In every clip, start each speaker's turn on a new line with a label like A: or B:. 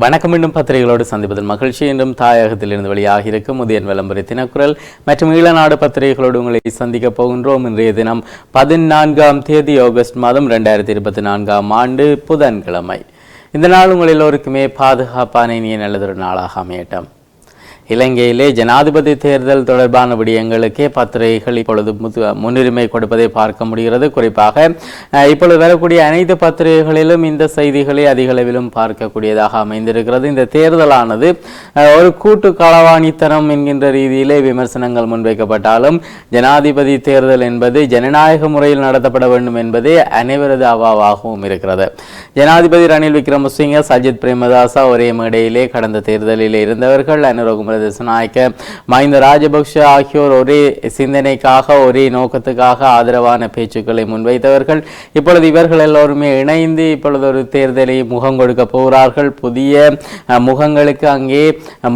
A: வணக்கம் மீண்டும் பத்திரிகைகளோடு சந்திப்பதன் மகிழ்ச்சி. என்றும் தாயகத்திலிருந்து வெளியாக இருக்கும் முதியன் விளம்பர தினக்குரல் மற்றும் ஈழநாடு பத்திரிகைகளோடு உங்களை சந்திக்க போகின்றோம். இன்றைய தினம் பதினான்காம் தேதி ஆகஸ்ட் மாதம் ரெண்டாயிரத்தி இருபத்தி நான்காம் ஆண்டு புதன்கிழமை. இந்த நாள் உங்கள் எல்லோருக்குமே பாதுகாப்பான இனிய நல்லதொரு நாளாக அமையட்டும். இலங்கையிலே ஜனாதிபதி தேர்தல் தொடர்பான விடயங்களுக்கே பத்திரிகைகள் இப்பொழுது முது- முன்னுரிமை கொடுப்பதை பார்க்க முடிகிறது. குறிப்பாக இப்பொழுது வரக்கூடிய அனைத்து பத்திரிகைகளிலும் இந்த செய்திகளை அதிகளவிலும் பார்க்கக்கூடியதாக அமைந்திருக்கிறது. இந்த தேர்தலானது ஒரு கூட்டு களவாணித்தனம் என்கின்ற ரீதியிலே விமர்சனங்கள் முன்வைக்கப்பட்டாலும் ஜனாதிபதி தேர்தல் என்பது ஜனநாயக முறையில் நடத்தப்பட வேண்டும் என்பதே அனைவரது அவாவாகவும் இருக்கிறது. ஜனாதிபதி ரணில் விக்ரமசிங்க சஜித் பிரேமதாசா ஒரே மேடையிலே கடந்த தேர்தலில் இருந்தவர்கள் அனுரகுமர திசநாயக்க மஹிந்த ராஜபக்ஷ ஆகியோர் ஒரே சிந்தனைக்காக ஒரே நோக்கத்துக்காக ஆதரவான பேச்சுக்களை முன்வைத்தவர்கள். இப்பொழுது இவர்கள் எல்லோருமே இணைந்து இப்பொழுது ஒரு தேர்தலை முகம் கொடுக்க போகிறார்கள். புதிய முகங்களுக்கு அங்கே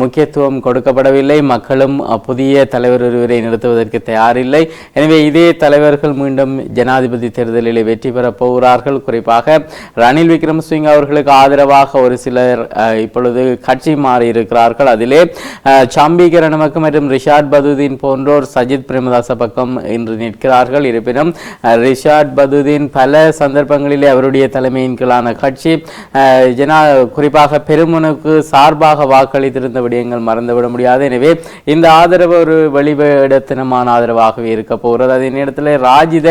A: முக்கியத்துவம் கொடுக்கப்படவில்லை. மக்களும் புதிய தலைவர் ஒருவரை நிறுத்துவதற்கு தயாரில்லை. எனவே இதே தலைவர்கள் மீண்டும் ஜனாதிபதி தேர்தலில் வெற்றி பெறப் போகிறார்கள். குறிப்பாக ரணில் விக்ரமசிங்க அவர்களுக்கு ஆதரவாக ஒரு சிலர் இப்பொழுது கட்சி மாறி இருக்கிறார்கள் அதிலே அஹ், சாம்பி மற்றும் ரிஷாட் பதுதீன் போன்றோர் சஜித் பிரேமதாச பக்கம் இன்று நிற்கிறார்கள். இருப்பினும் ரிஷாட் பதுதீன் பல சந்தர்ப்பங்களிலே அவருடைய தலைமையின் கீழான கட்சி ஜனா குறிப்பாக பெருமனுக்கு சார்பாக வாக்களித்திருந்த விடயங்கள் மறந்துவிட முடியாது. எனவே இந்த ஆதரவு ஒரு வெளிவிடத்தனமான ஆதரவாகவே இருக்க போகிறது. அதே நேரத்தில் ராஜித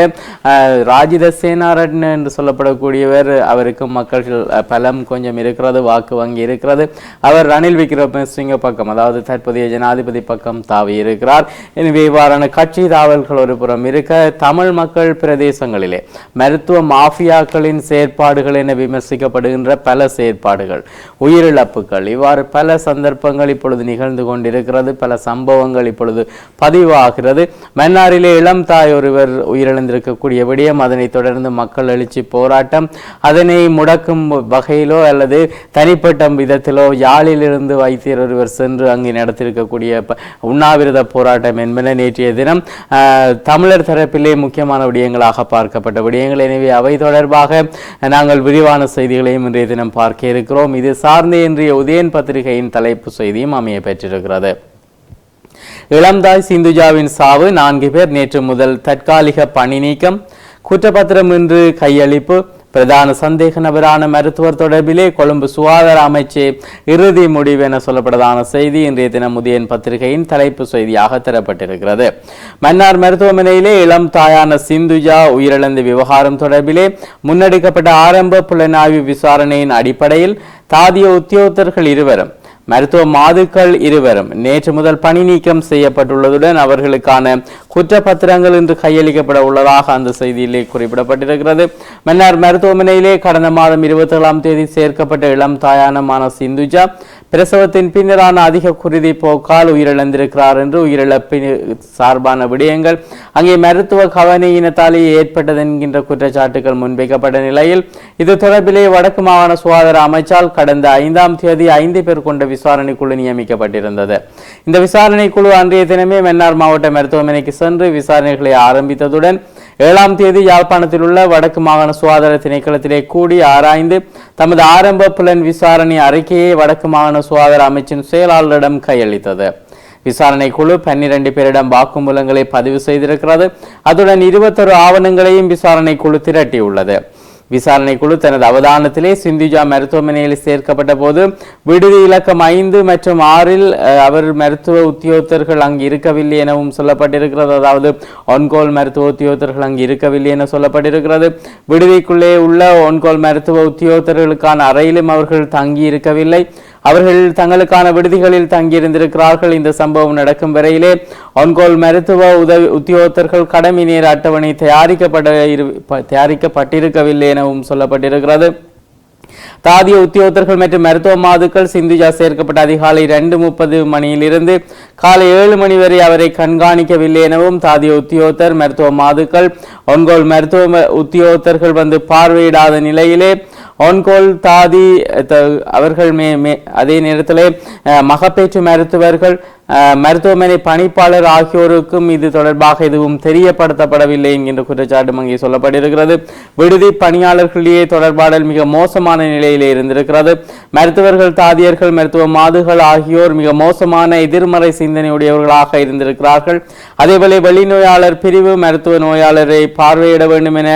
A: ராஜித சேனாரட்ன என்று சொல்லப்படக்கூடியவர் அவருக்கு மக்கள் பலம் கொஞ்சம் இருக்கிறது வாக்கு வங்கி இருக்கிறது. அவர் ரணில் விக்ரமசிங்க பக்கம் அதாவது தற்போதைய ஜனாதிபதி பக்கம் தாவி இருக்கிறார். எனவே இவ்வாறான கட்சி தாவல்கள் ஒரு புறம் இருக்க தமிழ் மக்கள் பிரதேசங்களிலே மருத்துவ மாஃபியாக்களின் செயற்பாடுகள் என விமர்சிக்கப்படுகின்ற பல செயற்பாடுகள் உயிரிழப்புகள் இவ்வாறு பல சந்தர்ப்பங்கள் இப்பொழுது நிகழ்ந்து கொண்டிருக்கிறது பல சம்பவங்கள் இப்பொழுது பதிவாகிறது. மன்னாரிலே இளம் தாய் ஒருவர் உயிரிழந்திருக்கக்கூடிய விடயம் அதனை தொடர்ந்து மக்கள் எழுச்சி போராட்டம் அதனை முடக்கும் வகையிலோ அல்லது தனிப்பட்ட விதத்திலோ யாழிலிருந்து வைத்தியர் ஒருவர் சென்று அங்கே நடத்தியிருக்கக்கூடிய உண்ணாவிரத போராட்டம் என்பன நேற்றைய தினம் தமிழர் தரப்பிலே முக்கியமான விடயங்களாக பார்க்கப்பட்ட விடயங்கள். எனவே அவை தொடர்பாக நாங்கள் விரிவான செய்திகளையும் இன்றைய தினம் பார்க்க இருக்கிறோம். இது சார்ந்த இன்றைய உதயன் பத்திரிகையின் தலைப்பு செய்தியும் அமைய பெற்றிருக்கிறது. இளம்தாய் சிந்துஜாவின் சாவு நான்கு பேர் நேற்று முதல் தற்காலிக பணி நீக்கம் குற்றப்பத்திரம் இன்று கையளிப்பு பிரதான சந்தேக நபரான மருத்துவர் தொடர்பிலே கொழும்பு சுகாதார அமைச்சு இறுதி முடிவு என சொல்லப்பட்டதான செய்தி இன்றைய தினம் முதியன் பத்திரிகையின் தலைப்பு செய்தியாக தரப்பட்டிருக்கிறது. மன்னார் மருத்துவமனையிலே இளம் தாயான சிந்துஜா உயிரிழந்த விவகாரம் தொடர்பிலே முன்னெடுக்கப்பட்ட ஆரம்ப புலனாய்வு விசாரணையின் அடிப்படையில் தாதிய உத்தியோகத்தர்கள் இருவரும் மருத்துவ மாதுக்கள் இருவரும் நேற்று முதல் பணி நீக்கம் செய்யப்பட்டுள்ளதுடன் அவர்களுக்கான குற்றப்பத்திரங்கள் இன்று கையளிக்கப்பட உள்ளதாக அந்த செய்தியிலே குறிப்பிடப்பட்டிருக்கிறது. மன்னார் மருத்துவமனையிலே கடந்த மாதம் இருபத்தி ஏழாம் தேதி சேர்க்கப்பட்ட இளம் தாயானமான சிந்துஜா பிரசவத்தின் பின்னரான அதிக குருதி போக்கால் உயிரிழந்திருக்கிறார் என்று உயிரிழப்பின் சார்பான விடயங்கள் அங்கே மருத்துவ கவனையினத்தாலே ஏற்பட்டது என்கின்ற குற்றச்சாட்டுகள் முன்வைக்கப்பட்ட நிலையில் இது தொடர்பிலே வடக்கு மாகாண சுகாதார அமைச்சால் கடந்த ஐந்தாம் தேதி ஐந்து பேர் கொண்ட விசாரணை குழு நியமிக்கப்பட்டிருந்தது. இந்த விசாரணை குழு அன்றைய தினமே மன்னார் மாவட்ட மருத்துவமனைக்கு சென்று விசாரணைகளை ஆரம்பித்ததுடன் ஏழாம் தேதி யாழ்ப்பாணத்தில் உள்ள வடக்கு மாகாண சுகாதார திணைக்களத்திலே கூடி ஆராய்ந்து தமது ஆரம்ப புலன் விசாரணை அறிக்கையை வடக்கு மாகாண சுகாதார அமைச்சின் செயலாளரிடம் கையளித்தது. விசாரணை குழு பன்னிரண்டு பேரிடம் வாக்குமூலங்களை பதிவு செய்திருக்கிறது. அதுடன் இருபத்தொரு ஆவணங்களையும் விசாரணை குழு திரட்டியுள்ளது. விசாரணை குழு தனது அவதானத்திலே சிந்துஜா மருத்துவமனையில் சேர்க்கப்பட்ட போது விடுதி இலக்கம் ஐந்து மற்றும் ஆறில் அவர் மருத்துவ உத்தியோகத்தர்கள் அங்கு இருக்கவில்லை எனவும் சொல்லப்பட்டிருக்கிறது. அதாவது ஒன்கோல் மருத்துவ உத்தியோகத்தர்கள் அங்கு இருக்கவில்லை என சொல்லப்பட்டிருக்கிறது. விடுதிக்குள்ளே உள்ள ஒன்கோல் மருத்துவ உத்தியோகத்தர்களுக்கான அறையிலும் அவர்கள் தங்கி இருக்கவில்லை அவர்கள் தங்களுக்கான விடுதிகளில் தங்கியிருந்திருக்கிறார்கள். இந்த சம்பவம் நடக்கும் வரையிலே ஒன்கோல் மருத்துவ உதவி உத்தியோகத்தர்கள் கடமை நேர அட்டவணை தயாரிக்கப்பட இரு- ப- தயாரிக்கப்பட்டிருக்கவில்லை எனவும் சொல்லப்பட்டிருக்கிறது. தாதிய உத்தியோகத்தர்கள் மற்றும் மருத்துவ மாதுக்கள் சிந்துஜா சேர்க்கப்பட்ட அதிகாலை ரெண்டு முப்பது மணியிலிருந்து காலை ஏழு மணி வரை அவரை கண்காணிக்கவில்லை எனவும் தாதிய உத்தியோகத்தர் மருத்துவ மாதுக்கள் ஒன்கோல் மருத்துவ உத்தியோகத்தர்கள் வந்து பார்வையிடாத நிலையிலே ஆன்கோல் தாதி அவர்கள் மே அதே நேரத்தில் மகப்பேற்று மருத்துவர்கள் மருத்துவமனை பணிப்பாளர் ஆகியோருக்கும் இது தொடர்பாக எதுவும் தெரியப்படுத்தப்படவில்லை என்கின்ற குற்றச்சாட்டும் அங்கே சொல்லப்பட்டிருக்கிறது. விடுதி பணியாளர்களிடையே தொடர்பாடல் மிக மோசமான நிலையிலே இருந்திருக்கிறது. மருத்துவர்கள் தாதியர்கள் மருத்துவ மாதுகள் ஆகியோர் மிக மோசமான எதிர்மறை சிந்தனையுடையவர்களாக இருந்திருக்கிறார்கள். அதேபோல வெளிநோயாளர் பிரிவு மருத்துவ நோயாளரை பார்வையிட வேண்டும் என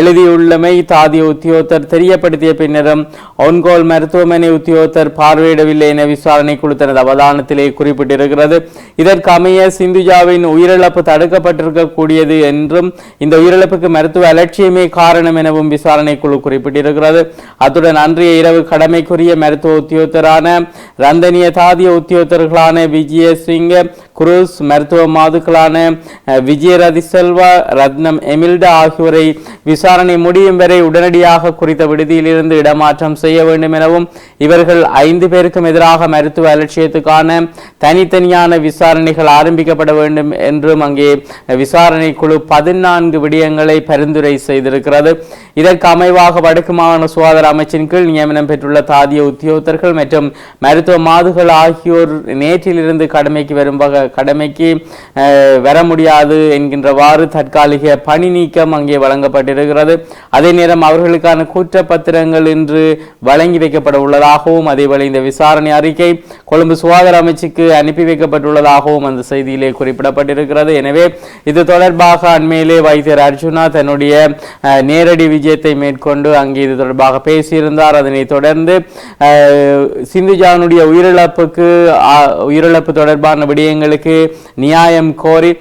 A: எழுதியுள்ளமை தாதிய உத்தியோகத்தர் தெரியப்படுத்திய பின்னரும் ஒன்கோல் மருத்துவமனை உத்தியோகத்தர் பார்வையிடவில்லை என விசாரணை குழு தனது அவதானத்திலே குறிப்பிட்டிருக்கிறது. இதற்கு அமைய சிந்துஜாவின் உயிரிழப்பு தடுக்கப்பட்டிருக்கக்கூடியது என்றும் இந்த உயிரிழப்புக்கு மருத்துவ அலட்சியமே காரணம் எனவும் விசாரணை குழு குறிப்பிட்டிருக்கிறது. அத்துடன் அன்றைய இரவு கடமைக்குரிய மருத்துவ உத்தியோகத்தரான ரந்தனிய தாதிய உத்தியோகத்தர்களான விஜய சிங் குரூஸ் மருத்துவ மாதுக்களான விஜய விஜயரதி செல்வா ரத்னம் எமில்டா ஆகியோரை விசாரணை முடியும் வரை உடனடியாக குறித்த விடுதியிலிருந்து இடமாற்றம் செய்ய வேண்டும் எனவும் இவர்கள் ஐந்து பேருக்கும் எதிராக மருத்துவ அலட்சியத்துக்கான தனித்தனி தனித்தனியான விசாரணைகள் ஆரம்பிக்கப்பட வேண்டும் என்றும் அங்கே விசாரணை குழு பதினான்கு விடயங்களை பரிந்துரை செய்திருக்கிறது. இதற்கு அமைவாக வடக்கு மாகாண சுகாதார அமைச்சின் கீழ் நியமனம் பெற்றுள்ள தாதிய உத்தியோகத்தர்கள் மற்றும் மருத்துவ மாதுகள் ஆகியோர் நேற்றிலிருந்து கடமைக்கு வரும் கடமைக்கு வர முடியாது என்கின்றவாறு தற்காலிக பணி நீக்கம் அங்கே வழங்கப்பட்டிருக்கிறது. அதே நேரம் அவர்களுக்கான குற்றப்பத்திரங்கள் இன்று வழங்கி வைக்கப்பட உள்ளதாகவும் அதேபோல இந்த விசாரணை அறிக்கை கொழும்பு சுகாதார அமைச்சுக்கு அனுப்பி வைக்கப்பட்டுள்ளதாகவும் அந்த செய்தியிலே குறிப்பிடப்பட்டிருக்கிறது. எனவே இது தொடர்பாக அண்மையிலே வைத்தியர் அர்ஜுனா தன்னுடைய நேரடி விஜயத்தை மேற்கொண்டு அங்கே இது தொடர்பாக பேசியிருந்தார். அதனைத் தொடர்ந்து சிந்துஜானுடைய உயிரிழப்புக்கு உயிரிழப்பு தொடர்பான விடயங்களுக்கு நியாயம் கோரி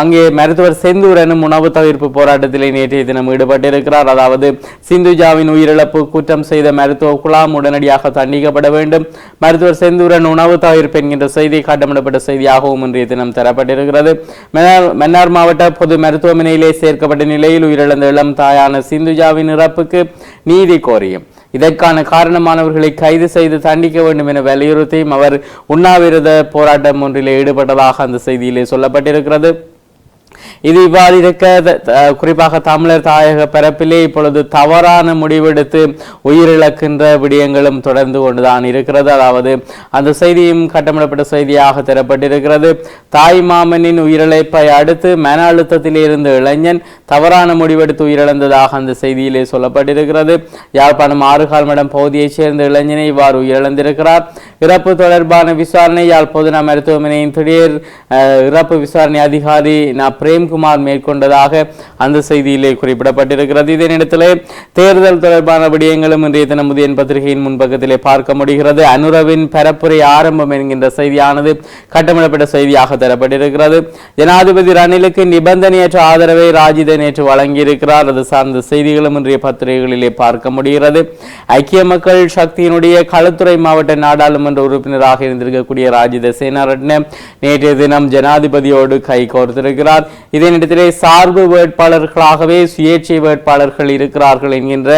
A: அங்கே மருத்துவர் செந்தூரனும் உணவு தவிர்ப்பு போராட்டத்திலே நேற்றைய தினம் ஈடுபட்டிருக்கிறார். அதாவது சிந்துஜாவின் உயிரிழப்பு குற்றம் செய்த மருத்துவ குழாம் உடனடியாக தண்டிக்கப்பட வேண்டும். மருத்துவர் செந்தூரன் உணவு தவிர்ப்பு என்கின்ற செய்தி காட்டமிடப்பட்ட செய்தியாகவும் இன்றைய தினம் தரப்பட்டிருக்கிறது. மன்னார் மன்னார் மாவட்ட பொது மருத்துவமனையிலே சேர்க்கப்பட்ட நிலையில் உயிரிழந்த இளம் தாயான சிந்துஜாவின் இறப்புக்கு நீதி கோரியும். இதற்கான காரணமானவர்களை கைது செய்து தண்டிக்க வேண்டும் என வலியுறுத்தியும் அவர் உண்ணாவிரத போராட்டம் ஒன்றிலே ஈடுபட்டதாக அந்த செய்தியிலே சொல்லப்பட்டிருக்கிறது. இது இவ்வாறு இருக்க குறிப்பாக தமிழர் தாயக பரப்பிலே இப்பொழுது தவறான முடிவெடுத்து உயிரிழக்கின்ற விடயங்களும் தொடர்ந்து கொண்டுதான் இருக்கிறது. அதாவது அந்த செய்தியும் கட்டமிடப்பட்ட செய்தியாக தரப்பட்டிருக்கிறது. தாய் மாமனின் உயிரிழப்பை அடுத்து மன அழுத்தத்தில் இருந்த இளைஞன் தவறான முடிவெடுத்து உயிரிழந்ததாக அந்த செய்தியிலே சொல்லப்பட்டிருக்கிறது. யாழ்ப்பாணம் ஆறுகால் மடம் பகுதியைச் சேர்ந்த இளைஞனை இவ்வாறு உயிரிழந்திருக்கிறார். இறப்பு தொடர்பான விசாரணை யாழ் பொதுநா மருத்துவமனையின் திடீர் இறப்பு விசாரணை அதிகாரி நா பிரேம்குமார் மேற்கொண்டதாக அந்த செய்தியிலே குறிப்பிடப்பட்டிருக்கிறது. இதனிடத்திலே தேர்தல் தொடர்பான விடயங்களும் இன்றைய தினம் பத்திரிகையின் முன்பக்கத்திலே பார்க்க முடிகிறது. அனுரவின் பரப்புரை ஆரம்பம் என்கின்ற செய்தியானது கட்டமிடப்பட்ட செய்தியாக தரப்பட்டிருக்கிறது. ஜனாதிபதி ரணிலுக்கு நிபந்தனையற்ற ஆதரவை ராஜித நேற்று வழங்கியிருக்கிறார். அது சார்ந்த செய்திகளும் இன்றைய பத்திரிகைகளிலே பார்க்க முடிகிறது. ஐக்கிய மக்கள் சக்தியினுடைய களுத்துறை மாவட்ட நாடாளுமன்ற உறுப்பினராக இருந்திருக்கக்கூடிய ராஜித சேனாரட்ன நேற்றைய தினம் ஜனாதிபதியோடு கை கோர்த்திருக்கிறார். இதே நேரத்திலே சார்பு வேட்பாளர்களாகவே சுயேட்சை வேட்பாளர்கள் இருக்கிறார்கள் என்கின்ற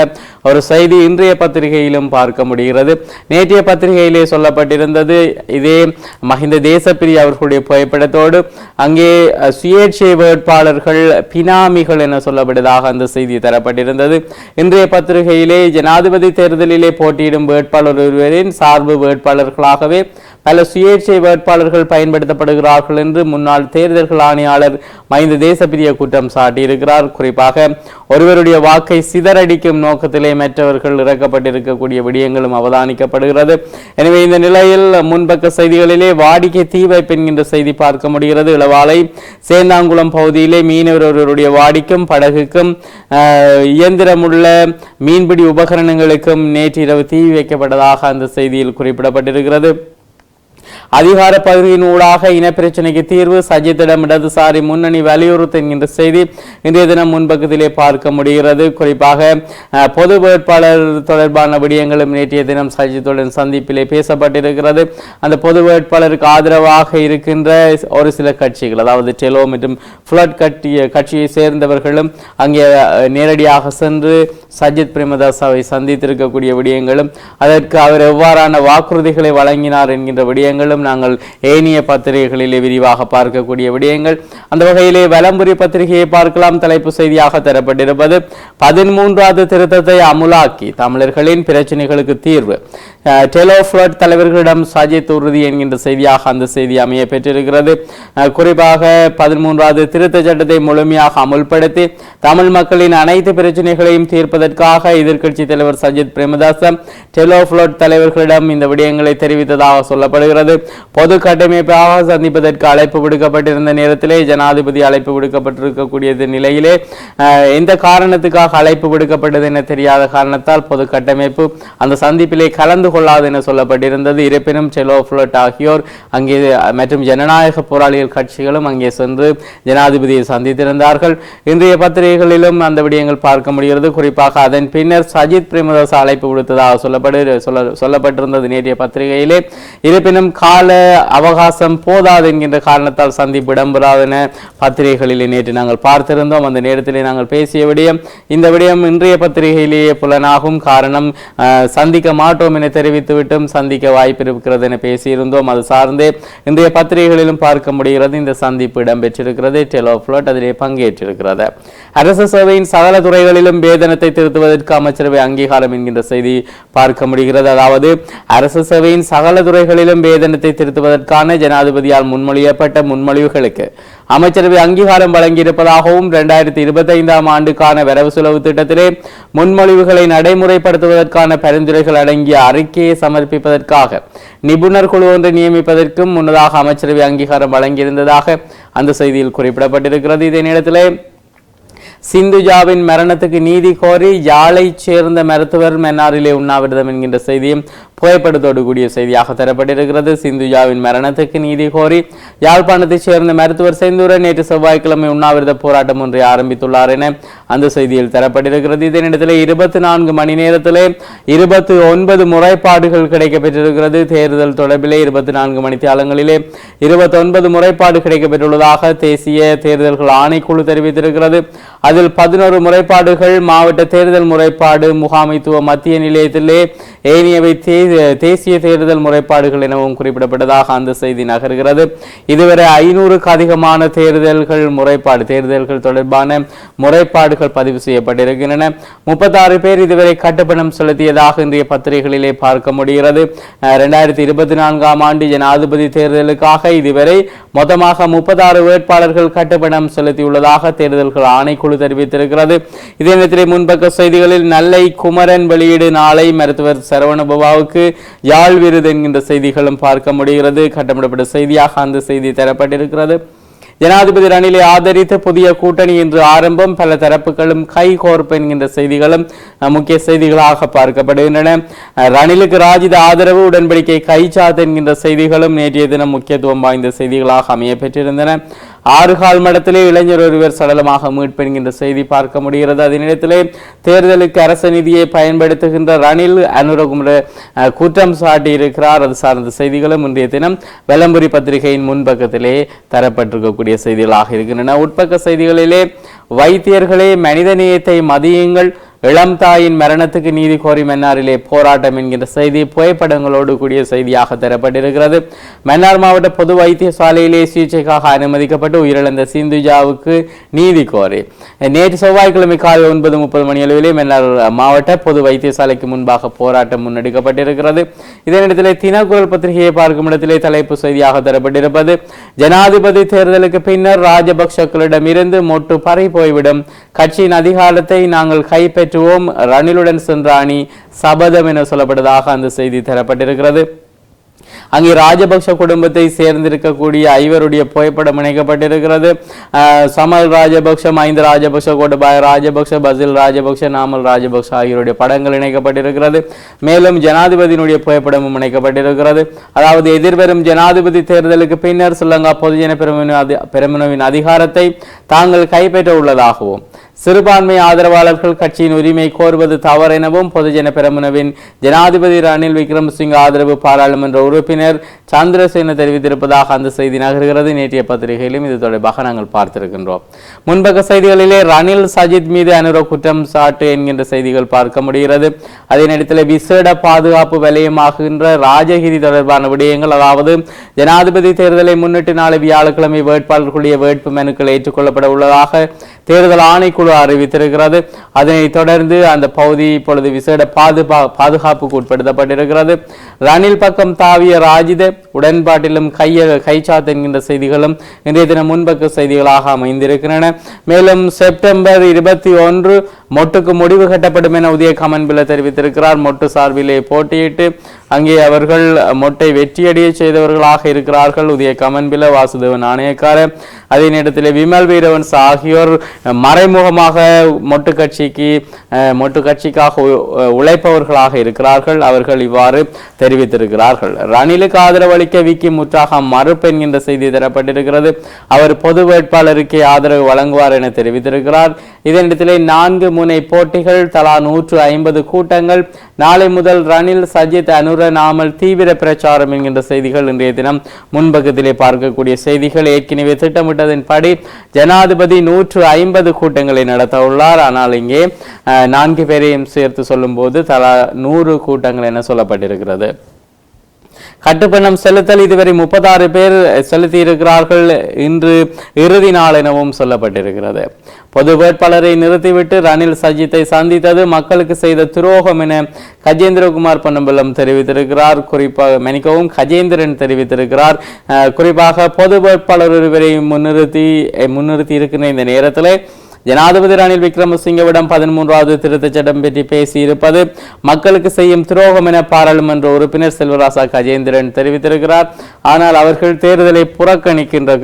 A: ஒரு செய்தி இன்றைய பத்திரிகையிலும் பார்க்க முடிகிறது. நேற்றைய பத்திரிகையிலே சொல்லப்பட்டிருந்தது இதே மஹிந்த தேசப்பிரிய அவர்களுடைய புகைப்படத்தோடு அங்கே சுயேட்சை வேட்பாளர்கள் பினாமிகள் என சொல்லப்பட்டதாக அந்த செய்தி தரப்பட்டிருந்தது. இன்றைய பத்திரிகையிலே ஜனாதிபதி தேர்தலிலே போட்டியிடும் வேட்பாளர் ஒருவரின் சார்பு வேட்பாளர்களாகவே பல சுயேட்சை வேட்பாளர்கள் பயன்படுத்தப்படுகிறார்கள் என்று முன்னாள் தேர்தல்கள் ஆணையாளர் மைந்த தேசப்பிரிய குற்றம் சாட்டியிருக்கிறார். குறிப்பாக ஒருவருடைய வாக்கை சிதறடிக்கும் நோக்கத்திலே மற்றவர்கள் இறக்கப்பட்டிருக்கக்கூடிய விடயங்களும் அவதானிக்கப்படுகிறது. எனவே இந்த நிலையில் முன்பக்க செய்திகளிலே வாடிக்கை தீ வைப்பு என்கின்ற செய்தி பார்க்க முடிகிறது. இளவாலை சேந்தாங்குளம் பகுதியிலே மீனவர் ஒருவருடைய வாடிக்கும் படகுக்கும் ஆஹ், இயந்திரமுள்ள மீன்பிடி உபகரணங்களுக்கும் நேற்று இரவு தீ வைக்கப்பட்டதாக அந்த செய்தியில் குறிப்பிடப்பட்டிருக்கிறது. அதிகார பகுதியின் ஊடாக இனப்பிரச்சனைக்கு தீர்வு சஜித்திடம் இடதுசாரி முன்னணி வலியுறுத்து என்கின்ற செய்தி இன்றைய தினம் முன்பக்கத்திலே பார்க்க முடிகிறது. குறிப்பாக பொது வேட்பாளர் தொடர்பான விடயங்களும் நேற்றைய தினம் சஜித்துடன் சந்திப்பிலே பேசப்பட்டிருக்கிறது. அந்த பொது வேட்பாளருக்கு ஆதரவாக இருக்கின்ற ஒரு சில கட்சிகள் அதாவது டெலோ மற்றும் ஃப்ளட் கட்சி கட்சியை சேர்ந்தவர்களும் அங்கே நேரடியாக சென்று சஜித் பிரேமதாசாவை சந்தித்திருக்கக்கூடிய விடயங்களும் அதற்கு அவர் எவ்வாறான வாக்குறுதிகளை வழங்கினார் என்கின்ற விடயங்களும் நாங்கள் ஏனைய பத்திரிகைகளிலே விரிவாக பார்க்கக்கூடிய விடயங்கள். அந்த வகையிலே வலம்புரி பத்திரிகையை பார்க்கலாம். தலைப்பு செய்தியாக தரப்பட்டிருப்பது பதிமூன்றாவது திருத்தத்தை அமுலாக்கி தமிழர்களின் பிரச்சனைகளுக்கு தீர்வு. டெலோஃப்ளட் தலைவர்களிடம் சஜித் உறுதி என்கின்ற செய்தியாக அந்த செய்தி அமைய பெற்றிருக்கிறது. குறிப்பாக பதிமூன்றாவது திருத்த சட்டத்தை முழுமையாக அமுல்படுத்தி தமிழ் மக்களின் அனைத்து பிரச்சனைகளையும் தீர்ப்பதற்காக எதிர்க்கட்சி தலைவர் சஜித் பிரேமதாச டெலோஃப்ளட் தலைவர்களிடம் இந்த விடயங்களை தெரிவித்ததாக சொல்லப்படுகிறது. பொது கட்டமைப்பாக சந்திப்பதற்கு அழைப்பு விடுக்கப்பட்டிருந்த நேரத்திலே ஜனாதிபதி அழைப்பு விடுக்கப்பட்டிருக்கக்கூடிய நிலையிலே எந்த காரணத்துக்காக அழைப்பு விடுக்கப்பட்டது என தெரியாத காரணத்தால் பொது கட்டமைப்பு அந்த சந்திப்பிலே கலந்து கொள்ளாது என சொல்லப்பட்டிருந்தது. இருப்பினும் செலோ புலட் ஆகியோர் அங்கே மற்றும் ஜனநாயக போராளிகள் கட்சிகளும் அங்கே சென்று ஜனாதிபதியை சந்தித்திருந்தார்கள். இன்றைய பத்திரிகைகளிலும் அந்த விடயங்கள் பார்க்க முடிகிறது. குறிப்பாக அதன் பின்னர் சஜித் பிரேமதாஸ் அழைப்பு விடுத்ததாக சொல்லப்படு சொல்ல சொல்லப்பட்டிருந்தது நேற்றைய பத்திரிகையிலே. இருப்பினும் கா கால அவகாசம் போதாது என்கின்ற காரணத்தால் சந்திப்பு இடம்பெறாதென பத்திரிகைகளிலே நேற்று நாங்கள் பார்த்திருந்தோம். அந்த நேரத்திலே நாங்கள் பேசிய விடயம் இந்த விடயம் இன்றைய பத்திரிகையிலேயே புலனாகும் காரணம் சந்திக்க மாட்டோம் என தெரிவித்துவிட்டும் சந்திக்க வாய்ப்பு இருக்கிறது என பேசியிருந்தோம். அது சார்ந்தே இன்றைய பத்திரிகைகளிலும் பார்க்க முடிகிறது. இந்த சந்திப்பு இடம்பெற்றிருக்கிறது. டெலோஃப்ளோட் அதிலே பங்கேற்றிருக்கிறது. அரசு சேவையின் சகல துறைகளிலும் வேதனத்தை திருத்துவதற்கு அமைச்சரவை அங்கீகாரம் என்கின்ற செய்தி பார்க்க முடிகிறது. அதாவது அரசு சேவையின் சகல துறைகளிலும் வேதனத்தை சட்டத்தை திருத்துவதற்கான ஜனாதிபதியால் முன்மொழியப்பட்ட முன்மொழிவுகளுக்கு அமைச்சரவை அங்கீகாரம் வழங்கியிருப்பதாகவும் இரண்டாயிரத்தி இருபத்தைந்தாம் ஆண்டுக்கான வரவு செலவு திட்டத்திலே முன்மொழிவுகளை நடைமுறைப்படுத்துவதற்கான பரிந்துரைகள் அடங்கிய அறிக்கையை சமர்ப்பிப்பதற்காக நிபுணர் குழு ஒன்றை நியமிப்பதற்கும் முன்னதாக அமைச்சரவை அங்கீகாரம் வழங்கியிருந்ததாக அந்த செய்தியில் குறிப்பிடப்பட்டிருக்கிறது. இதே நேரத்திலே சிந்துஜாவின் மரணத்துக்கு நீதி கோரி யாழை சேர்ந்த மருத்துவர் மன்னாரிலே உண்ணாவிரதம் என்கின்ற செய்தியும் புகைப்படத்தோடு கூடிய செய்தியாக தரப்பட்டிருக்கிறது. சிந்துஜாவின் மரணத்துக்கு நீதி கோரி யாழ்ப்பாணத்தைச் சேர்ந்த மருத்துவர் செந்தூரன் நேற்று செவ்வாய்க்கிழமை உண்ணாவிரத போராட்டம் ஒன்றை ஆரம்பித்துள்ளார் என அந்த செய்தியில் தரப்பட்டிருக்கிறது. இதனிடத்தில் இருபத்தி நான்கு மணி நேரத்திலே இருபத்தி ஒன்பது முறைப்பாடுகள் கிடைக்கப்பெற்றிருக்கிறது. தேர்தல் தொடர்பிலே இருபத்தி நான்கு மணி தியாலங்களிலே இருபத்தி ஒன்பது முறைப்பாடு கிடைக்கப்பெற்றுள்ளதாக தேசிய தேர்தல்கள் ஆணைக்குழு தெரிவித்திருக்கிறது. அதில் பதினோரு முறைப்பாடுகள் மாவட்ட தேர்தல் முறைப்பாடு முகாமைத்துவ மத்திய நிலையத்திலே ஏனையவை தேர்தல் தேசிய தேர்தல் முறைப்பாடுகள் எனவும் குறிப்பிடப்பட்டதாக அந்த செய்தி நகர்கிறது. இதுவரை ஐநூறுக்கு அதிகமான தேர்தல்கள் முறைப்பாடு தேர்தல்கள் தொடர்பான முறைப்பாடுகள் பதிவு செய்யப்பட்டிருக்கின்றன. முப்பத்தாறு பேர் இதுவரை கட்டுப்பணம் செலுத்தியதாக இன்றைய பத்திரிகைகளிலே பார்க்க முடிகிறது. இரண்டாயிரத்தி இருபத்தி நான்காம் ஆண்டு ஜனாதிபதி தேர்தலுக்காக இதுவரை மொத்தமாக முப்பத்தாறு வேட்பாளர்கள் கட்டுப்பணம் செலுத்தியுள்ளதாக தேர்தல்கள் ஆணைக்குழு தெரிவித்திருக்கிறது. இதே நேரத்திலே முன்பக்க செய்திகளில் நல்லை குமரன் வெளியீடு நாளை மருத்துவர் சரவணபவாவுக்கு யாழ் விருது என்கின்ற செய்திகளும் பார்க்க முடிகிறது. கட்டமிடப்பட்ட செய்தியாக அந்த செய்தி தரப்பட்டிருக்கிறது. ஜனாதிபதி ரணிலை ஆதரித்த புதிய கூட்டணி இன்று ஆரம்பம். பல தரப்புகளும் கை கோர்ப்பு என்கின்ற செய்திகளும் முக்கிய செய்திகளாக பார்க்கப்படுகின்றன. ரணிலுக்கு ராஜித ஆதரவு உடன்படிக்கை கைச்சாத்து என்கின்ற செய்திகளும் நேற்றைய தினம் முக்கியத்துவம் வாய்ந்த செய்திகளாக அமைய பெற்றிருந்தன ஆறுகால் மடத்திலே இளைஞர் ஒருவர் சடலமாக மீட்பு என்கின்ற செய்தி பார்க்க முடிகிறது. அதே நேரத்திலே தேர்தலுக்கு அரச நிதியை பயன்படுத்துகின்ற ரணில் அனுரகுமர குற்றம் சாட்டியிருக்கிறார். அது சார்ந்த செய்திகளும் இன்றைய தினம் வெலம்புரி பத்திரிகையின் முன்பக்கத்திலே தரப்பட்டிருக்கக்கூடிய செய்திகளாக இருக்கின்றன. உட்பக்க செய்திகளிலே வைத்தியர்களே மனிதநேயத்தை மதியுங்கள். இளம் தாயின் மரணத்துக்கு நீதி கோரி மன்னாரிலே போராட்டம் என்கின்ற செய்தி புகைப்படங்களோடு கூடிய செய்தியாக தரப்பட்டிருக்கிறது. மன்னார் மாவட்ட பொது வைத்தியசாலையிலே சிகிச்சைக்காக அனுமதிக்கப்பட்டு உயிரிழந்த சிந்துஜாவுக்கு நீதி கோரி. நேற்று செவ்வாய்க்கிழமை காலை ஒன்பது முப்பது மணி அளவிலே மன்னார் மாவட்ட பொது வைத்தியசாலைக்கு முன்பாக போராட்டம் முன்னெடுக்கப்பட்டிருக்கிறது. இதனிடத்திலே தினக்குரல் பத்திரிகையை பார்க்கும் இடத்திலே தலைப்பு செய்தியாக தரப்பட்டிருப்பது ஜனாதிபதி தேர்தலுக்கு பின்னர் ராஜபக்சக்களிடமிருந்து மொட்டு பறை போய்விடும். கட்சியின் அதிகாரத்தை நாங்கள் கைப்பற்றுவோம் ரணிலுடன் சென்ற அணி சபதம் என சொல்லப்பட்டதாக அந்த செய்தி தரப்பட்டிருக்கிறது. அங்கே ராஜபக்ஷ குடும்பத்தை சேர்ந்திருக்கக்கூடிய ஐவருடைய புகைப்படம் இணைக்கப்பட்டிருக்கிறது. சமல் ராஜபக்ஷ மஹிந்த ராஜபக்ஷ கோட்டபாய ராஜபக்ஷ பசில் ராஜபக்ஷ நாமல் ராஜபக்ஷ ஆகியோருடைய படங்கள் இணைக்கப்பட்டிருக்கிறது. மேலும் ஜனாதிபதியினுடைய புகைப்படமும் இணைக்கப்பட்டிருக்கிறது. அதாவது எதிர்வரும் ஜனாதிபதி தேர்தலுக்கு பின்னர் ஸ்ரீலங்கா பொதுஜன பெருமனு அதி- பெருமனுவின் அதிகாரத்தை தாங்கள் கைப்பற்ற உள்ளதாகவும் சிறுபான்மை ஆதரவாளர்கள் கட்சியின் உரிமை கோருவது தவறு எனவும் பொதுஜன பெரமுனவின் ஜனாதிபதி ரணில் விக்ரமசிங்க ஆதரவு பாராளுமன்ற உறுப்பினர் சந்திரசேன தெரிவித்திருப்பதாக அந்த செய்தி நகர்கிறது. நேற்றைய பத்திரிகையிலும் இது தொடர்பாக நாங்கள் பார்த்திருக்கின்றோம். முன்பக்க செய்திகளிலே ரணில் சஜித் மீது அனுர குற்றம் சாட்டு என்கின்ற செய்திகள் பார்க்க முடிகிறது. அதே நேரத்தில் விசேட பாதுகாப்பு வலயமாகின்ற ராஜகிரி தொடர்பான விடயங்கள் அதாவது ஜனாதிபதி தேர்தலை முன்னிட்டு நாளை வியாழக்கிழமை வேட்பாளர்களுடைய வேட்பு மனுக்கள் ஏற்றுக்கொள்ளப்பட உள்ளதாக தேர்தல் ஆணைக்குழு அறிவித்திருக்கிறது. அதனைத் தொடர்ந்து அந்த பகுதி இப்பொழுது விசேட பாதுகா பாதுகாப்புக்கு உட்படுத்தப்பட்டிருக்கிறது. ரணில் பக்கம் தாவிய ராஜித உடன்பாட்டிலும் கைய கைச்சாத் என்கின்ற செய்திகளும் இன்றைய தினம் முன்பக்க செய்திகளாக அமைந்திருக்கின்றன. மேலும் செப்டம்பர் இருபத்தி ஒன்று மொட்டுக்கு முடிவு கட்டப்படும் என உதய கமன்பில தெரிவித்திருக்கிறார். மொட்டு சார்பிலே போட்டியிட்டு அங்கே அவர்கள் மொட்டை வெற்றியடைய செய்தவர்களாக இருக்கிறார்கள். உதய கமன்பில வாசுதேவன் ஆணையக்கார அதே நேரத்தில் விமல் வீரவன்ஸ் ஆகியோர் மறைமுகமாக மொட்டு கட்சிக்கு மொட்டு கட்சிக்காக உ- உழைப்பவர்களாக இருக்கிறார்கள். அவர்கள் இவ்வாறு தெரிவித்திருக்கிறார்கள். ரணிலுக்கு ஆதரவளிக்க விக்கி முற்றாக மறுப்பு என்கின்ற செய்தி தரப்பட்டிருக்கிறது. அவர் பொது வேட்பாளருக்கு ஆதரவு வழங்குவார் என தெரிவித்திருக்கிறார். இதனிடத்திலே நான்கு முனை போட்டிகள் தலா நூற்று ஐம்பது கூட்டங்கள் நாளை முதல் ரணில் சஜித் அனுர நாமல் தீவிர பிரச்சாரம் என்கின்ற செய்திகள் இன்றைய தினம் முன்பக்கத்திலே பார்க்கக்கூடிய செய்திகள். ஏற்கனவே திட்டமிட்டதன்படி ஜனாதிபதி நூற்று ஐம்பது கூட்டங்களை நடத்த உள்ளார். ஆனால் இங்கே அஹ், நான்கு பேரையும் சேர்த்து சொல்லும்போது தலா நூறு கூட்டங்கள் என சொல்லப்பட்டிருக்கிறது. கட்டுப்பணம் செலுத்தல் இதுவரை முப்பத்தாறு பேர் செலுத்தி இருக்கிறார்கள் இன்று இறுதி நாள் எனவும் சொல்லப்பட்டிருக்கிறது. பொது வேட்பாளரை நிறுத்திவிட்டு ரணில் சஜித்தை சந்தித்தது மக்களுக்கு செய்த துரோகம் என கஜேந்திரகுமார் பொன்னம்பலம் தெரிவித்திருக்கிறார். குறிப்பாக மன்னிக்கவும் கஜேந்திரன் தெரிவித்திருக்கிறார். குறிப்பாக பொது வேட்பாளர் ஒருவரை முன்னிறுத்தி முன்னிறுத்தி இருக்கின்ற இந்த நேரத்தில் ஜனாதிபதி ரணில் விக்ரமசிங்கவிடம் பதிமூன்றாவது திருத்தச் சட்டம் பற்றி பேசியிருப்பது மக்களுக்கு செய்யும் துரோகம் என பாராளுமன்ற உறுப்பினர் செல்வராசா கஜேந்திரன் தெரிவித்திருக்கிறார். ஆனால் அவர்கள் தேர்தலை புறக்கணிக்கின்ற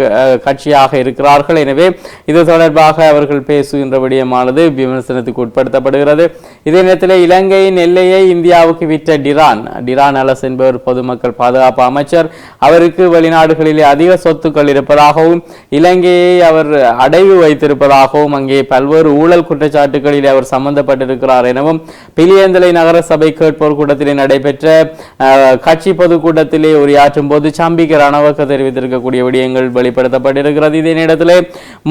A: கட்சியாக இருக்கிறார்கள். எனவே இது தொடர்பாக அவர்கள் பேசுகின்ற விடயமானது விமர்சனத்துக்கு உட்படுத்தப்படுகிறது. இதே நேரத்தில் இலங்கையின் எல்லையை இந்தியாவுக்கு விற்ற டிரான் டிரான் அலஸ் என்பவர் பொதுமக்கள் பாதுகாப்பு அமைச்சர். அவருக்கு வெளிநாடுகளிலே அதிக சொத்துக்கள் இருப்பதாகவும் இலங்கையை அவர் அடைவு வைத்திருப்பதாகவும் அங்கே பல்வேறு ஊழல் குற்றச்சாட்டுகளில் அவர் சம்பந்தப்பட்டிருக்கிறார் எனவும் பிலியந்தலை நகர சபை கேட்போர் கூட்டத்திலே நடைபெற்ற கட்சி பொதுக்கூட்டத்திலே உரையாற்றும் போது சம்பிக்க ரணவக்க தெரிவித்திருக்கக்கூடிய விடயங்கள் வெளிப்படுத்தப்பட்டிருக்கிறது. இதே நேரத்தில்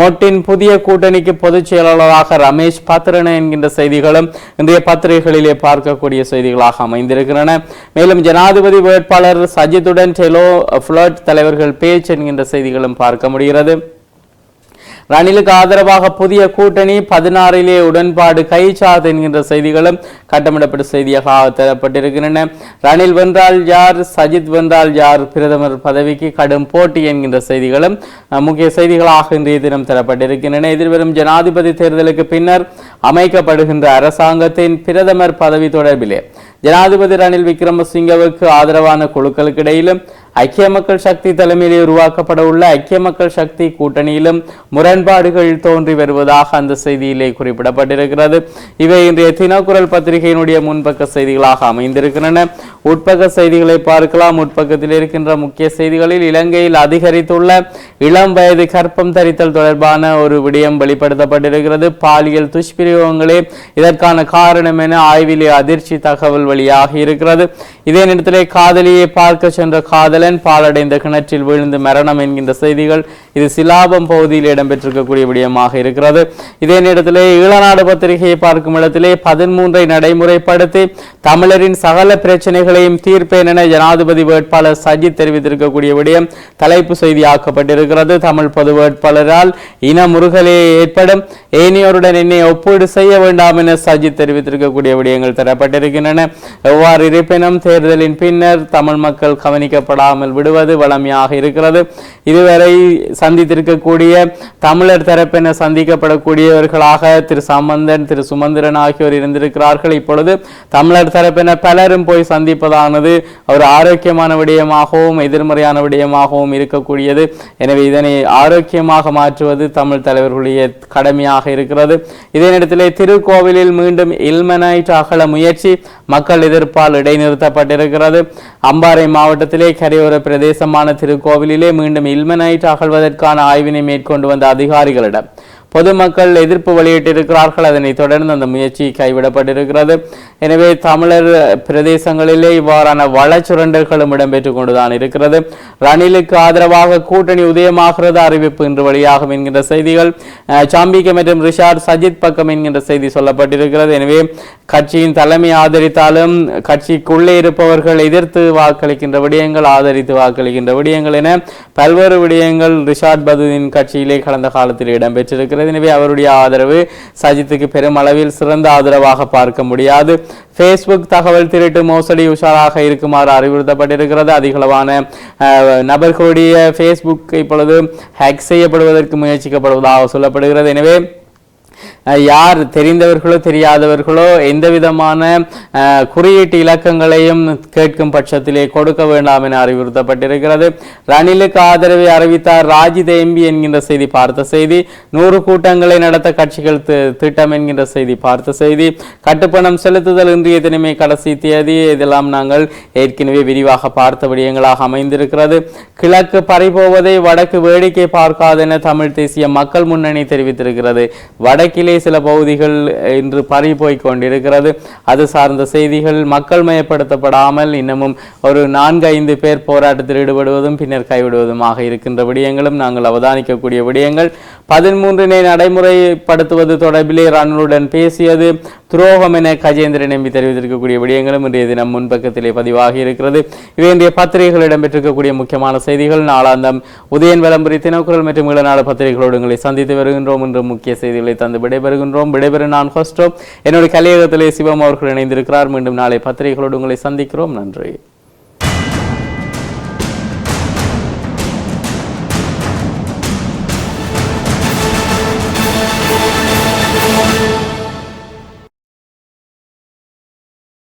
A: மொட்டின் புதிய கூட்டணிக்கு பொதுச் செயலாளராக ரமேஷ் பத்ரன என்கின்ற செய்திகளும் இன்றைய பத்திரிகைகளிலே பார்க்கக்கூடிய செய்திகளாக அமைந்திருக்கின்றன. மேலும் ஜனாதிபதி வேட்பாளர் சஜித்துடன் டெலோ ஃபிளட் தலைவர்கள் பேச்சு என்கின்ற செய்திகளும் பார்க்க முடிகிறது. ரணிலுக்கு ஆதரவாக புதிய கூட்டணி பதினாறிலே உடன்பாடு கைச்சாது என்கின்ற செய்திகளும் கட்டமிடப்பட்ட செய்தியாக தரப்பட்டிருக்கின்றன. ரணில் வென்றால் யார் சஜித் வென்றால் யார் பிரதமர் பதவிக்கு கடும் போட்டி என்கின்ற செய்திகளும் முக்கிய செய்திகளாக இன்றைய தினம் தரப்பட்டிருக்கின்றன. எதிர்வரும் ஜனாதிபதி தேர்தலுக்கு பின்னர் அமைக்கப்படுகின்ற அரசாங்கத்தின் பிரதமர் பதவி தொடர்பிலே ஜனாதிபதி ரணில் விக்ரமசிங்கவுக்கு ஆதரவான குழுக்களுக்கு இடையிலும் ஐக்கிய மக்கள் சக்தி தலைமையில் உருவாக்கப்பட உள்ள ஐக்கிய மக்கள் சக்தி கூட்டணியிலும் முரண்பாடுகள் தோன்றி வருவதாக அந்த செய்தியிலே குறிப்பிடப்பட்டிருக்கிறது. இவை இன்றைய தினக்குரல் பத்திரிகையினுடைய முன்பக்க செய்திகளாக அமைந்திருக்கின்றன. உட்பக்க செய்திகளை பார்க்கலாம். உட்பக்கத்தில் இருக்கின்ற முக்கிய செய்திகளில் இலங்கையில் அதிகரித்துள்ள இளம் வயது கற்பம் தரித்தல் தொடர்பான ஒரு விடயம் வெளிப்படுத்தப்பட்டிருக்கிறது. பாலியல் துஷ்பிரயோகங்களே இதற்கான காரணம் என ஆய்விலே அதிர்ச்சி தகவல் வெளியாகி இருக்கிறது. இதே நேரத்திலே காதலியை பார்க்க சென்ற காதலன் பாலடைந்த கிணற்றில் விழுந்து மரணம் என்கின்ற செய்திகள் இது சிலாபம் பகுதியில் இடம்பெற்றிருக்கக்கூடிய விடயமாக இருக்கிறது. இதே நேரத்திலே ஈழநாடு பத்திரிகையை பார்க்கும் இடத்திலே பதிமூன்றை நடைமுறைப்படுத்தி தமிழரின் சகல பிரச்சனைகளையும் தீர்ப்பேன் என ஜனாதிபதி வேட்பாளர் சஜித் தெரிவித்திருக்கக்கூடிய விடயம் தலைப்பு செய்தியாக்கப்பட்டிருக்கிறது. தமிழ் பொது வேட்பாளரால் இன முருகலே ஏற்படும். ஏனையோருடன் என்னை ஒப்பீடு செய்ய வேண்டாம் என சஜித் தெரிவித்திருக்கக்கூடிய விடயங்கள் தரப்பட்டிருக்கின்றன. எவ்வாறு இருப்பினும் தேர்தலின் பின்னர் தமிழ் மக்கள் கவனிக்கப்படாமல் விடுவது வளமையாக இருக்கிறது. இதுவரை சந்தித்திருக்கக்கூடிய தமிழர் தரப்பென சந்திக்கப்படக்கூடியவர்களாக திரு சம்பந்தன் திரு சுமந்திரன் ஆகியோர் இருந்திருக்கிறார்கள். இப்பொழுது தமிழர் தரப்பென பலரும் போய் சந்திப்பதானது ஒரு ஆரோக்கியமான விடயமாகவும் எதிர்மறையான விடயமாகவும் இருக்கக்கூடியது. எனவே இதனை ஆரோக்கியமாக மாற்றுவது தமிழ் தலைவர்களுடைய கடமையாக இருக்கிறது. இதே நேரத்தில் திருக்கோவிலில் மீண்டும் இல்மனைட் அகல முயற்சி மக்கள் எதிர்ப்பால் இடைநிறுத்தப்பட்டிருக்கிறது. அம்பாறை மாவட்டத்திலே கரையோர பிரதேசமான திருக்கோவிலிலே மீண்டும் இல்மனைட் செய்வதற்கான ஆய்வினை மேற்கொண்டு வந்த அதிகாரிகளிடம் பொதுமக்கள் எதிர்ப்பு வெளியிட்டிருக்கிறார்கள். அதனைத் தொடர்ந்து அந்த முயற்சி கைவிடப்பட்டிருக்கிறது. எனவே தமிழர் பிரதேசங்களிலே இவ்வாறான வளச்சுரண்டல்களும் இடம்பெற்றுக் கொண்டுதான் இருக்கிறது. ரணிலுக்கு ஆதரவாக கூட்டணி உதயமாகிறது அறிவிப்பு இன்று வெளியாகும் என்கின்ற செய்திகள். அஹ், சாம்பிக்க மற்றும் ரிஷாட் சஜித் பக்கம் என்கின்ற செய்தி சொல்லப்பட்டிருக்கிறது. எனவே கட்சியின் தலைமை ஆதரித்தாலும் கட்சிக்குள்ளே இருப்பவர்கள் எதிர்த்து வாக்களிக்கின்ற விடயங்கள் ஆதரித்து வாக்களிக்கின்ற விடயங்கள் என பல்வேறு விடயங்கள் ரிஷாட் பதுவின் கட்சியிலே கடந்த காலத்தில் இடம்பெற்றிருக்கிறது. எனவே அவருடைய ஆதரவு சஜித்துக்கு பெருமளவில் சிறந்த ஆதரவாக பார்க்க முடியாது. ஃபேஸ்புக் தகவல் திருட்டு மோசடி உஷாராக இருக்குமாறு அறிவுறுத்தப்பட்டிருக்கிறது. அதிகளவான நபர்களுடைய ஃபேஸ்புக் இப்பொழுது ஹேக் செய்யப்படுவதற்கு முயற்சிக்கப்படுவதாக சொல்லப்படுகிறது. எனவே யார் தெரிந்தவர்களோ தெரியாதவர்களோ எந்த விதமான குறியீட்டு இலக்கங்களையும் கேட்கும் பட்சத்திலே கொடுக்க வேண்டாம் என அறிவுறுத்தப்பட்டிருக்கிறது. ரணிலுக்கு ஆதரவை அறிவித்தார் ராஜித எம்பி என்கின்ற செய்தி பார்த்த செய்தி. நூறு கூட்டங்களை நடத்த கட்சிகள் திட்டம் என்கின்ற செய்தி பார்த்த செய்தி. கட்டுப்பணம் செலுத்துதல் இன்றைய தினமே கடைசி தேதி. இதெல்லாம் நாங்கள் ஏற்கனவே விரிவாக பார்த்த விடயங்களாக அமைந்திருக்கிறது. கிழக்கு பறிபோவதை வடக்கு வேடிக்கை பார்க்காதென தமிழ் தேசிய மக்கள் முன்னணி தெரிவித்திருக்கிறது. வடக்கிலே சில பகுதிகள் இன்று பறி போய் கொண்டிருக்கிறது. அது சார்ந்த செய்திகள் மக்கள் மயப்படுத்தப்படாமல் இன்னமும் ஒரு நான்கு ஐந்து பேர் போராட்டத்தில் ஈடுபடுவதும் பின்னர் கைவிடுவதுமாக இருக்கின்ற விடயங்களும் நாங்கள் அவதானிக்கக்கூடிய விடயங்கள். பதிமூன்றினை நடைமுறைப்படுத்துவது தொடர்பிலே ரன்னுடன் பேசியது. துரோகம் என கஜேந்திரன் எம்பி தெரிவித்திருக்கக்கூடிய விடயங்களும் இன்றைய தினம் முன்பக்கத்திலே பதிவாகி இருக்கிறது. இவை இன்றைய பத்திரிகைகள் இடம்பெற்றிருக்கக்கூடிய முக்கியமான செய்திகள். நாளாந்தம் உதயன் விளம்பரி தினக்குரல் மற்றும் இளநாடு பத்திரிகைகளோடு உங்களை சந்தித்து வருகின்றோம். என்று முக்கிய செய்திகளை தந்து விடைபெறுகின்றோம். விடைபெறும் நான் ஹோஸ்டோ என்னுடைய கலையகத்திலே சிவம் அவர்கள் இணைந்திருக்கிறார். மீண்டும் நாளை பத்திரிகைகளோடு உங்களை சந்திக்கிறோம். நன்றி.